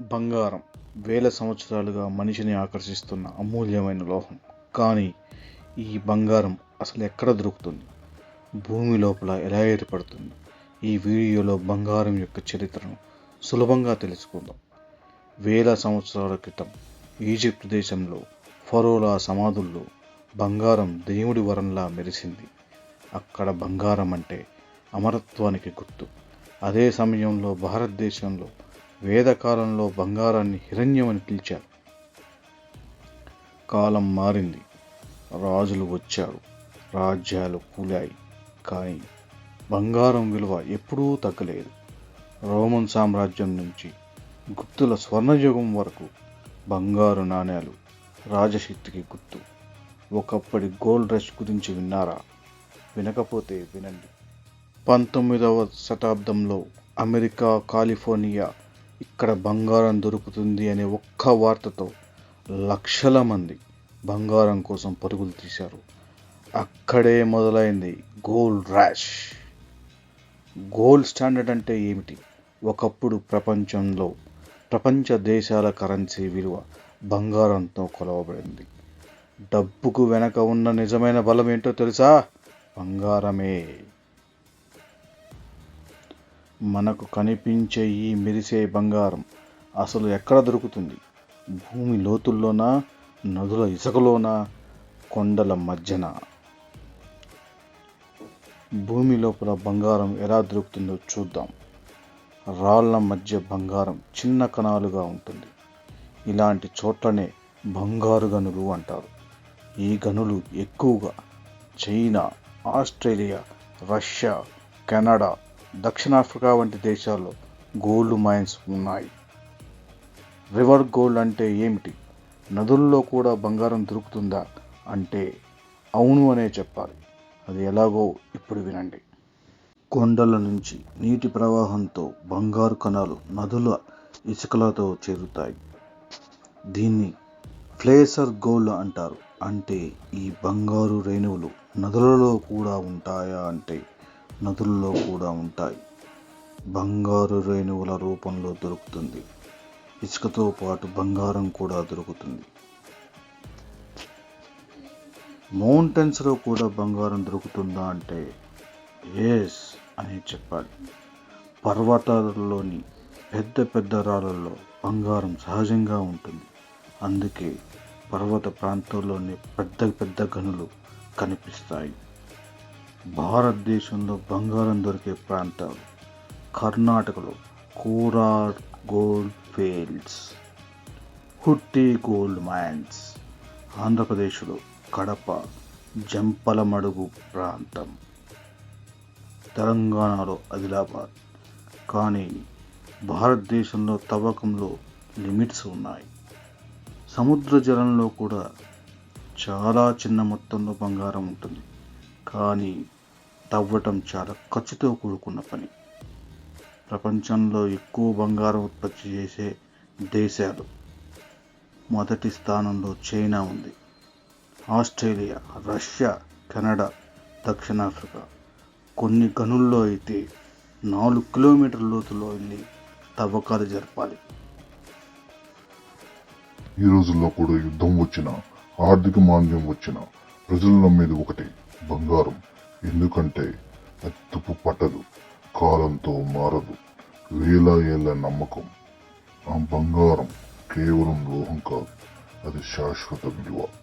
బంగారం వేల సంవత్సరాలుగా మనిషిని ఆకర్షిస్తున్న అమూల్యమైన లోహం. కానీ ఈ బంగారం అసలు ఎక్కడ దొరుకుతుంది? భూమి లోపల ఎలా ఏర్పడుతుంది? ఈ వీడియోలో బంగారం యొక్క చరిత్రను సులభంగా తెలుసుకుందాం. వేల సంవత్సరాల క్రితం ఈజిప్ట్ దేశంలో ఫరోలా సమాధుల్లో బంగారం దేవుడి వరంలా మెరిసింది. అక్కడ బంగారం అంటే అమరత్వానికి గుర్తు. అదే సమయంలో భారతదేశంలో వేదకాలంలో బంగారాన్ని హిరణ్యం అని పిలిచారు కాలం మారింది. రాజులు వచ్చారు. రాజ్యాలు కూలాయి. కానీ బంగారం విలువ ఎప్పుడూ తగ్గలేదు. రోమన్ సామ్రాజ్యం నుంచి గుప్తుల స్వర్ణయుగం వరకు బంగారు నాణేలు రాజశక్తికి గుర్తు. ఒకప్పటి గోల్డ్ రష్ గురించి విన్నారా? వినకపోతే వినండి. పంతొమ్మిదవ శతాబ్దంలో అమెరికా కాలిఫోర్నియా ఇక్కడ బంగారం దొరుకుతుంది అనే ఒక్క వార్తతో లక్షల మంది బంగారం కోసం పరుగులు తీశారు. అక్కడే మొదలైంది గోల్డ్ ర్యాష్. గోల్డ్ స్టాండర్డ్ అంటే ఏమిటి? ఒకప్పుడు ప్రపంచంలో ప్రపంచ దేశాల కరెన్సీ విలువ బంగారంతో కొలవబడింది. డబ్బుకు వెనక ఉన్న నిజమైన బలం ఏంటో తెలుసా? బంగారమే. మనకు కనిపించే ఈ మెరిసే బంగారం అసలు ఎక్కడ దొరుకుతుంది? భూమి లోతుల్లోనా? నదుల ఇసుకలోనా? కొండల మధ్యన? భూమి లోపల బంగారం ఎలా దొరుకుతుందో చూద్దాం. రాళ్ళ మధ్య బంగారం చిన్న కణాలుగా ఉంటుంది. ఇలాంటి చోట్లనే బంగారు గనులు అంటారు. ఈ గనులు ఎక్కువగా చైనా ఆస్ట్రేలియా రష్యా కెనడా దక్షిణాఫ్రికా వంటి దేశాల్లో గోల్డ్ మైన్స్ ఉన్నాయి. రివర్ గోల్డ్ అంటే ఏమిటి? నదుల్లో కూడా బంగారం దొరుకుతుందా అంటే అవును అనే చెప్పాలి. అది ఎలాగో ఇప్పుడు వినండి. కొండల నుంచి నీటి ప్రవాహంతో బంగారు కణాలు నదుల ఇసుకలతో చేరుతాయి. దీన్ని ఫ్లేసర్ గోల్డ్ అంటారు. అంటే ఈ బంగారు రేణువులు నదులలో కూడా ఉంటాయా అంటే నదుల్లో కూడా ఉంటాయి. బంగారు రేణువుల రూపంలో దొరుకుతుంది. ఇసుకతో పాటు బంగారం కూడా దొరుకుతుంది. మౌంటైన్స్లో కూడా బంగారం దొరుకుతుందా అంటే ఎస్ అని చెప్పాలి. పర్వతాలలోని పెద్ద పెద్ద రాళ్ళల్లో బంగారం సహజంగా ఉంటుంది. అందుకే పర్వత ప్రాంతంలోని పెద్ద పెద్ద గనులు కనిపిస్తాయి. భారతదేశంలో బంగారం దొరికే ప్రాంతాలు కర్ణాటకలో Kolar gold fields Hutti gold mines ఆంధ్రప్రదేశ్లో కడప జంపలమడుగు ప్రాంతం తెలంగాణలో ఆదిలాబాద్. కానీ భారతదేశంలో తవ్వకంలో లిమిట్స్ ఉన్నాయి. సముద్ర జలంలో కూడా చాలా చిన్న మొత్తంలో బంగారం ఉంటుంది. కానీ తవ్వటం చాలా ఖర్చుతో కూడుకున్న పని. ప్రపంచంలో ఎక్కువ బంగారం ఉత్పత్తి చేసే దేశాలు మొదటి స్థానంలో చైనా ఉంది. ఆస్ట్రేలియా రష్యా కెనడా దక్షిణాఫ్రికా. కొన్ని గనుల్లో అయితే నాలుగు కిలోమీటర్ల లోతులో వెళ్ళి తవ్వకాలు జరపాలి. ఈ రోజుల్లో కూడా యుద్ధం వచ్చిన ఆర్థిక మాంద్యం వచ్చిన ప్రజలు నమ్మేది ఒకటి బంగారం. ఎందుకంటే అది తుప్పు పట్టదు కాలంతో మారదు. వేల ఏళ్ళ నమ్మకం. ఆ బంగారం కేవలం లోహం కాదు అది శాశ్వత విలువ.